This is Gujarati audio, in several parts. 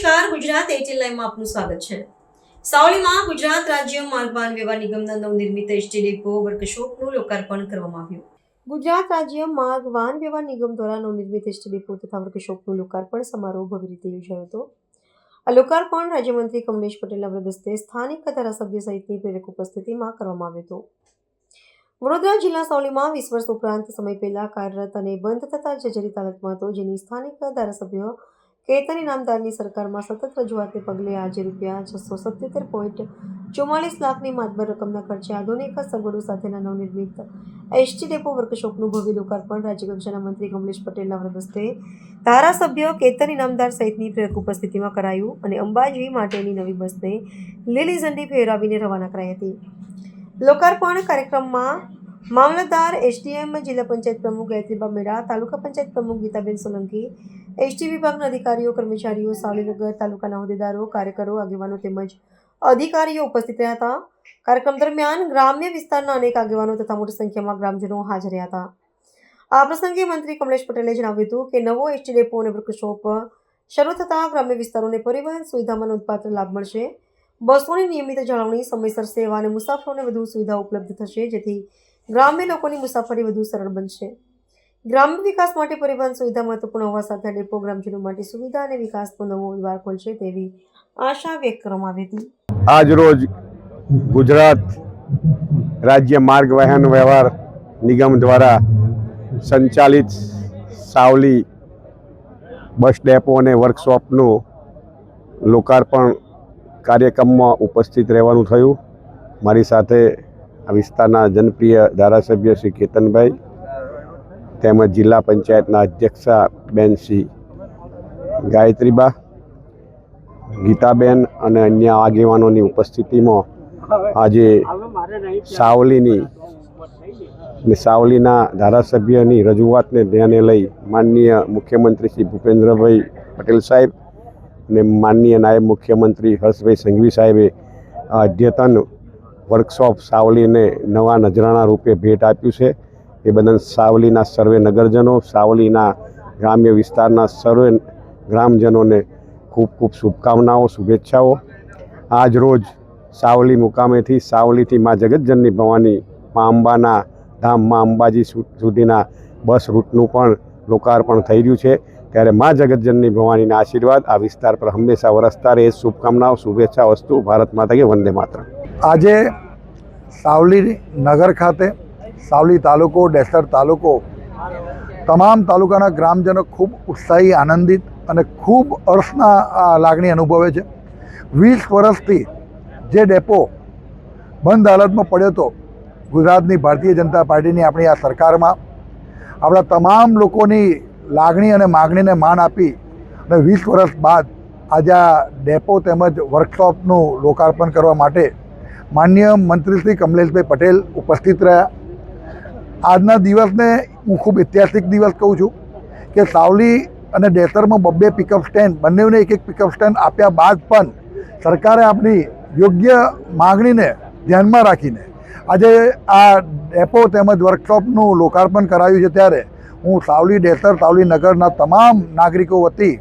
નમસ્કાર, ગુજરાત એટીએલ લાઈવમાં આપનું સ્વાગત છે. સાવલીમાં ગુજરાત રાજ્ય માર્ગ વાહન વ્યવહાર નિગમના નવનિર્મિત એસટી ડેપો વર્કશોપનું લોકાર્પણ કરવામાં આવ્યું. ગુજરાત રાજ્ય માર્ગ વાહન વ્યવહાર નિગમ દ્વારા નવનિર્મિત એસટી ડેપો તથા વર્કશોપનું લોકાર્પણ સમારોહ ભવ્ય રીતે યોજાયો હતો. આ લોકાર્પણ રાજ્યમંત્રી કમલેશ પટેલના વરદસ્તે સ્થાનિક ધારાસભ્ય સહિતની પ્રેરક ઉપસ્થિતિમાં કરવામાં આવ્યો હતો. વડોદરા જિલ્લા સાવલીમાં વીસ વર્ષ ઉપરાંત સમય પહેલા કાર્યરત અને બંધ થતા જર્જરિત હાલતમાં હતો, જેની સ્થાનિક ધારાસભ્ય કેતન ઇનામદારની સરકારમાં સતત રજૂઆતને પગલે આજે રૂપિયા છસો સત્યોતેર પોઈન્ટ ચુમ્માલીસ લાખની માતબર રકમના ખર્ચે આધુનિક સગવડો સાથેના નવનિર્મિત એસટી ડેપો વર્કશોપનું ભવ્ય લોકાર્પણ રાજ્યકક્ષાના મંત્રી કમલેશ પટેલના વ્રતસ્તે ધારાસભ્ય કેતન ઇનામદાર સહિતની પ્રેરક ઉપસ્થિતિમાં કરાયું અને અંબાજી માટેની નવી બસને લીલી ઝંડી ફેરવીને રવાના કરાઈ હતી. લોકાર્પણ કાર્યક્રમમાં મામલતદાર એસડીએમ જિલ્લા પંચાયત પ્રમુખ ગાયત્રીબા મેળા તાલુકા પંચાયત પ્રમુખ ગીતાબેન સોલંકી એસટી વિભાગના અધિકારીઓ, કર્મચારીઓ સાવલીનગર તાલુકાના હોદ્દેદારો, કાર્યકરો, આગેવાનો તેમજ અધિકારીઓ ઉપસ્થિત રહ્યા હતા. કાર્યક્રમ દરમિયાન ગ્રામ્ય વિસ્તારના અનેક આગેવાનો તથા મોટી સંખ્યામાં ગ્રામજનો હાજર રહ્યા હતા. આ પ્રસંગે મંત્રી કમલેશ પટેલે જણાવ્યું હતું કે નવો એસટી ડેપો અને વર્કશોપ શરૂ થતાં ગ્રામ્ય વિસ્તારોને પરિવહન સુવિધામાં નોંધપાત્ર લાભ મળશે. બસોની નિયમિત જાળવણી, સમયસર સેવા અને મુસાફરોને વધુ સુવિધા ઉપલબ્ધ થશે, જેથી ગ્રામ્ય લોકોની મુસાફરી વધુ સરળ બનશે. ગ્રામ્ય વિકાસ માટે પરિવહન સુવિધા મહત્વપૂર્ણ હોવા સાથે ડેપો ગ્રામજનો માટે સુવિધા અને વિકાસનો નવો દ્વાર ખોલશે તેવી આશા વ્યક્ત કરવામાં આવી હતી. આજરોજ ગુજરાત રાજ્ય માર્ગ વાહન વ્યવહાર નિગમ દ્વારા સંચાલિત સાવલી બસ ડેપો અને વર્કશોપનું લોકાર્પણ કાર્યક્રમમાં ઉપસ્થિત રહેવાનું થયું. મારી સાથે આ વિસ્તારના જનપ્રિય ધારાસભ્ય શ્રી કેતનભાઈ તેમજ જિલ્લા પંચાયતના અધ્યક્ષા બેન શ્રી ગાયત્રીબા, ગીતાબેન અને અન્ય આગેવાનોની ઉપસ્થિતિમાં આજે સાવલીની ને સાવલીના ધારાસભ્યની રજૂઆતને ધ્યાને લઈ માનનીય મુખ્યમંત્રી શ્રી ભૂપેન્દ્રભાઈ પટેલ સાહેબ ને માનનીય નાયબ મુખ્યમંત્રી હર્ષભાઈ સંઘવી સાહેબે અદ્યતન વર્કશોપ સાવલીને નવા નજરાણા રૂપે ભેટ આપ્યું છે. એ બધા સાવલીના સર્વે નગરજનો, સાવલીના ગ્રામ્ય વિસ્તારના સર્વે ગ્રામજનોને ખૂબ ખૂબ શુભકામનાઓ, શુભેચ્છાઓ. આજ રોજ સાવલી મુકામેથી સાવલીથી મા જગતજનની ભવાની મા અંબાના ધામ મા અંબાજી સુધીના બસ રૂટનું પણ લોકાર્પણ થઈ રહ્યું છે. ત્યારે મા જગતજનની ભવાનીના આશીર્વાદ આ વિસ્તાર પર હંમેશા વરસતા રહે. શુભકામનાઓ, શુભેચ્છા વસ્તુ ભારત માતા કે વંદે માત્ર આજે સાવલી નગર ખાતે સાવલી તાલુકો, ડેસર તાલુકો, તમામ તાલુકાના ગ્રામજનો ખૂબ ઉત્સાહી, આનંદિત અને ખૂબ અર્થના લાગણી અનુભવે છે. વીસ વર્ષથી જે ડેપો બંધ હાલતમાં પડ્યો હતો, ગુજરાતની ભારતીય જનતા પાર્ટીની આપણી આ સરકારમાં, આપણા તમામ લોકોની લાગણી અને માગણીને માન આપી અને વીસ વર્ષ બાદ આજે આ ડેપો તેમજ વર્કશોપનું લોકાર્પણ કરવા માટે માન્ય મંત્રી શ્રી કમલેશભાઈ પટેલ ઉપસ્થિત રહ્યા. આજના દિવસને હું ખૂબ ઐતિહાસિક દિવસ કહું છું કે સાવલી અને ડેસરમાં બબ્બે પિકઅપ સ્ટેન્ડ બંનેને એક એક પિકઅપ સ્ટેન્ડ આપ્યા બાદ પણ સરકારે આપણી યોગ્ય માગણીને ધ્યાનમાં રાખીને આજે આ ડેપો તેમજ વર્કશોપનું લોકાર્પણ કરાયું છે ત્યારે હું સાવલી ડેસર સાવલી નગરના તમામ નાગરિકો વતી,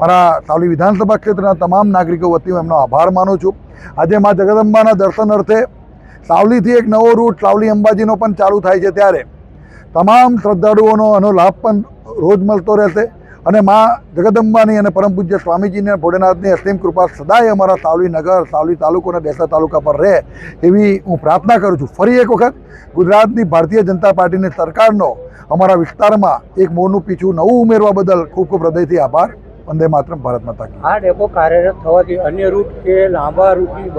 મારા સાવલી વિધાનસભા ક્ષેત્રના તમામ નાગરિકો વતી હું એમનો આભાર માનું છું. આજે મા જગદંબાના દર્શન અર્થે સાવલીથી એક નવો રૂટ સાવલી અંબાજીનો પણ ચાલુ થાય છે ત્યારે. તમામ શ્રદ્ધાળુઓનો આનો લાભ પણ રોજ મળતો રહેશે અને મા જગદંબાની અને પરમ પૂજ્ય સ્વામીજીને ભોળેનાથની અસીમ કૃપા સદાય અમારા સાવલી નગર, સાવલી તાલુકો અને દેસા તાલુકા પર રહે એવી હું પ્રાર્થના કરું છું. ફરી એક વખત ગુજરાતની ભારતીય જનતા પાર્ટીની સરકારનો અમારા વિસ્તારમાં એક મોરનું પીછું નવું ઉમેરવા બદલ ખૂબ ખૂબ હૃદયથી આભાર. વંદે માતરમ, ભારત માતા આ ડેપો કાર્યરત થવાથી અન્ય રૂટ કે લાંબા રૂટની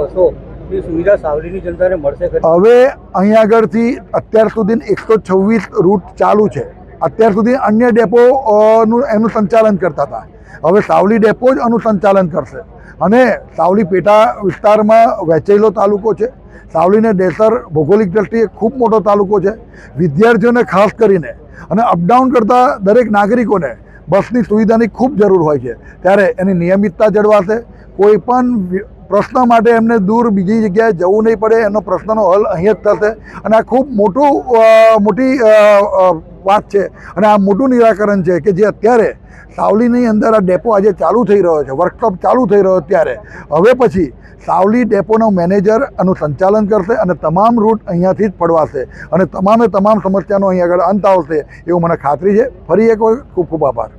હવે અહીં આગળથી અત્યાર સુધી એકસો છવ્વીસ રૂટ ચાલુ છે. અત્યાર સુધી અન્ય ડેપો નું એનું સંચાલન કરતા હતા. હવે સાવલી ડેપો જ આનું સંચાલન કરશે. અને સાવલી પેટા વિસ્તારમાં વહેંચેલો તાલુકો છે. સાવલીને ડેસર ભૌગોલિક દ્રષ્ટિએ ખૂબ મોટો તાલુકો છે. વિદ્યાર્થીઓને ખાસ કરીને અને અપડાઉન કરતા દરેક નાગરિકોને બસની સુવિધાની ખૂબ જરૂર હોય છે. ત્યારે એની નિયમિતતા જળવાશે. કોઈ પણ પ્રશ્ન માટે એમને દૂર બીજી જગ્યાએ જવું નહીં પડે, એનો પ્રશ્નનો હલ અહીંયા જ થશે. અને આ ખૂબ મોટું મોટી વાત છે. અને આ મોટું નિરાકરણ છે કે જે અત્યારે સાવલીની અંદર આ ડેપો આજે ચાલુ થઈ રહ્યો છે, વર્કશોપ ચાલુ થઈ રહ્યો ત્યારે હવે પછી સાવલી ડેપોનો મેનેજર આનું સંચાલન કરશે અને તમામ રૂટ અહીંયાથી જ પડવાશે. અને તમામે તમામ સમસ્યાનો અહીં આગળ અંત આવશે, એવું મને ખાતરી છે. ફરી એક ખૂબ ખૂબ આભાર.